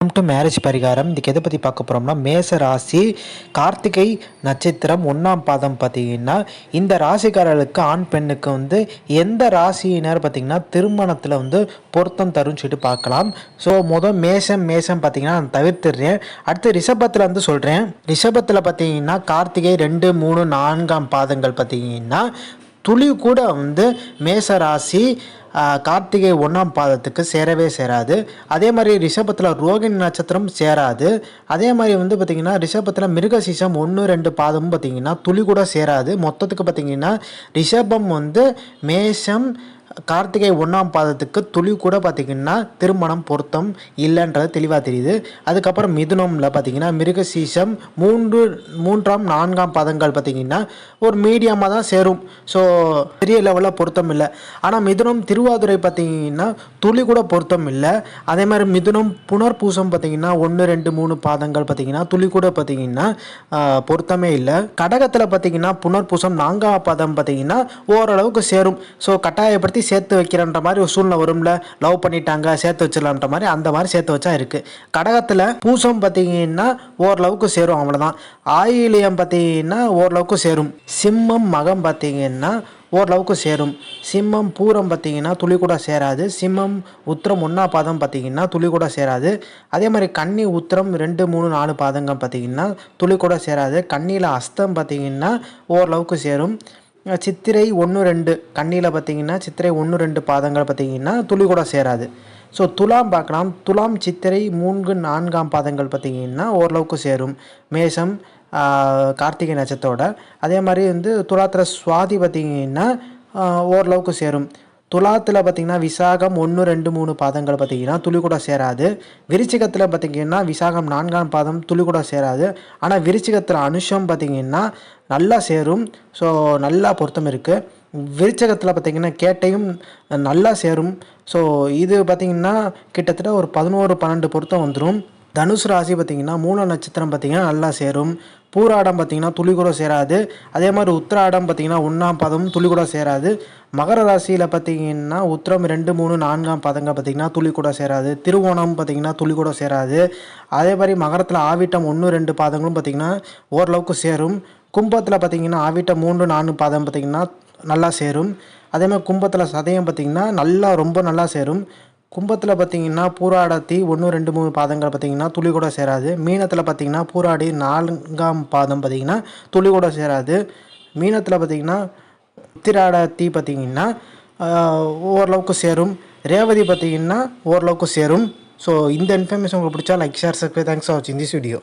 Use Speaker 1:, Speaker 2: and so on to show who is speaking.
Speaker 1: To marriage பரிகாரம் இதுக்கு எதை பற்றி பார்க்க போகிறோம்னா மேச ராசி கார்த்திகை நட்சத்திரம் ஒன்றாம் பாதம் பார்த்தீங்கன்னா இந்த ராசிக்காரர்களுக்கு ஆண் பெண்ணுக்கு வந்து எந்த ராசியினர் பார்த்தீங்கன்னா திருமணத்தில் வந்து பொருத்தம் தரும்னு சொல்லிட்டு பார்க்கலாம். ஸோ மொதல் மேசம் மேசம் பார்த்தீங்கன்னா நான் தவிர்த்துடுறேன். அடுத்து ரிஷபத்தில் வந்து சொல்கிறேன் ரிஷபத்தில் பார்த்தீங்கன்னா கார்த்திகை ரெண்டு மூணு நான்காம் பாதங்கள் பார்த்தீங்கன்னா துளி கூட வந்து மேச ராசி கார்த்திகை ஒன்றாம் பாதத்துக்கு சேரவே சேராது. அதே மாதிரி ரிஷபத்தில் ரோகிணி நட்சத்திரம் சேராது. அதே மாதிரி வந்து பார்த்திங்கன்னா ரிஷபத்தில் மிருகசீசம் ஒன்று ரெண்டு பாதமும் பார்த்திங்கன்னா துளி கூட சேராது. மொத்தத்துக்கு பார்த்திங்கன்னா ரிஷபம் வந்து மேஷம் கார்த்திகை ஒன்றாம் பாதத்துக்கு துளி கூட பார்த்திங்கன்னா திருமணம் பொருத்தம் இல்லைன்றது தெளிவாக தெரியுது. அதுக்கப்புறம் மிதுனமில் பார்த்திங்கன்னா மிருகசீசம் மூன்று மூன்றாம் நான்காம் பாதங்கள் பார்த்திங்கன்னா ஒரு மீடியமாக தான் சேரும். ஸோ பெரிய லெவலில் பொருத்தம் இல்லை. ஆனால் மிதுனம் திருவாதுரை பார்த்திங்கன்னா துளி கூட பொருத்தம் இல்லை. அதே மாதிரி மிதுனம் புனர்பூசம் பார்த்திங்கன்னா ஒன்று ரெண்டு மூணு பாதங்கள் பார்த்திங்கன்னா துளி கூட பார்த்திங்கன்னா பொருத்தமே இல்லை. கடகத்தில் பார்த்திங்கன்னா புனர்பூசம் நான்காம் பாதம் பார்த்திங்கன்னா ஓரளவுக்கு சேரும். ஸோ கட்டாயப்படுத்தி சேர்த்து வைக்கிறன்ற மாதிரி ஒரு சூழ்நிலை வரும்ல. லவ் பண்ணிட்டாங்க சேர்த்து வச்சிடலான்ற மாதிரி அந்த மாதிரி சேர்த்து வச்சா இருக்குது கடகத்தில் பூசம் பார்த்தீங்கன்னா ஓரளவுக்கு சேரும் அவ்வளோதான் ஆயிலியம் பார்த்தீங்கன்னா ஓரளவுக்கு சேரும். சிம்மம் மகம் பார்த்தீங்கன்னா ஓரளவுக்கு சேரும். சிம்மம் பூரம் பார்த்தீங்கன்னா துளி கூட சேராது. சிம்மம் உத்திரம் ஒன்றா பாதம் பார்த்தீங்கன்னா துளி கூட சேராது. அதே மாதிரி கன்னி உத்திரம் ரெண்டு மூணு நாலு பாதங்கள் பார்த்தீங்கன்னா துளி கூட சேராது. கண்ணியில் அஸ்தம் பார்த்தீங்கன்னா ஓரளவுக்கு சேரும். சித்திரை ஒன்று ரெண்டு கண்ணியில் பார்த்தீங்கன்னா சித்திரை ஒன்று ரெண்டு பாதங்கள் பார்த்தீங்கன்னா துளி கூட சேராது. ஸோ துலாம் பார்க்கலாம். துலாம் சித்திரை மூன்று நான்காம் பாதங்கள் பார்த்தீங்கன்னா ஓரளவுக்கு சேரும். மேஷம் கார்த்திகை நட்சத்திரோட அதே மாதிரி வந்து துலாத்திர சுவாதி பார்த்தீங்கன்னா ஓரளவுக்கு சேரும். துலாத்தில் பார்த்தீங்கன்னா விசாகம் ஒன்று ரெண்டு மூணு பாதங்கள் பார்த்தீங்கன்னா துளி கூட சேராது. விருச்சிகத்தில் பார்த்தீங்கன்னா விசாகம் நான்காம் பாதம் துளி கூட சேராது. ஆனால் விருச்சிகத்தில் அனுஷம் பார்த்தீங்கன்னா நல்லா சேரும். ஸோ நல்லா பொருத்தம் இருக்குது விருச்சகத்தில் பார்த்தீங்கன்னா கேட்டையும் நல்லா சேரும். ஸோ இது பார்த்தீங்கன்னா கிட்டத்தட்ட ஒரு பதினோரு பன்னெண்டு பொருத்தம் வந்துடும் தனுசு ராசி பார்த்தீங்கன்னா மூல நட்சத்திரம் பார்த்தீங்கன்னா நல்லா சேரும். பூராடம் பார்த்தீங்கன்னா துளி கூட சேராது. அதே மாதிரி உத்திராடம் பார்த்தீங்கன்னா ஒன்றாம் பதமும் துளி கூட சேராது. மகர ராசியில் பார்த்தீங்கன்னா உத்திரம் ரெண்டு மூணு நான்காம் பதங்க பார்த்தீங்கன்னா துளி கூட சேராது. திருவோணம் பார்த்தீங்கன்னா துளி கூட சேராது. அதே மாதிரி மகரத்தில் ஆவிட்டம் ஒன்று ரெண்டு பாதங்களும் பார்த்தீங்கன்னா ஓரளவுக்கு சேரும். கும்பத்தில் பார்த்தீங்கன்னா ஆவிட்டம் மூன்று நான்கு பாதம் பார்த்தீங்கன்னா நல்லா சேரும். அதே மாதிரி கும்பத்தில் சதயம் பார்த்தீங்கன்னா நல்லா ரொம்ப நல்லா சேரும். கும்பத்தில் பார்த்தீங்கன்னா பூராடத்தி ஒன்று ரெண்டு மூணு பாதங்கள் பார்த்தீங்கன்னா துளி கூட சேராது. மீனத்தில் பார்த்தீங்கன்னா பூராடி நான்காம் பாதம் பார்த்தீங்கன்னா துளி கூட சேராது. மீனத்தில் பார்த்தீங்கன்னா உத்திராடத்தி பார்த்தீங்கன்னா ஓரளவுக்கு சேரும். ரேவதி பார்த்தீங்கன்னா ஓரளவுக்கு சேரும். ஸோ இந்த இன்ஃபர்மேஷன் உங்களுக்கு பிடிச்சா like share subscribe thanks for வாட்சிங் திஸ் வீடியோ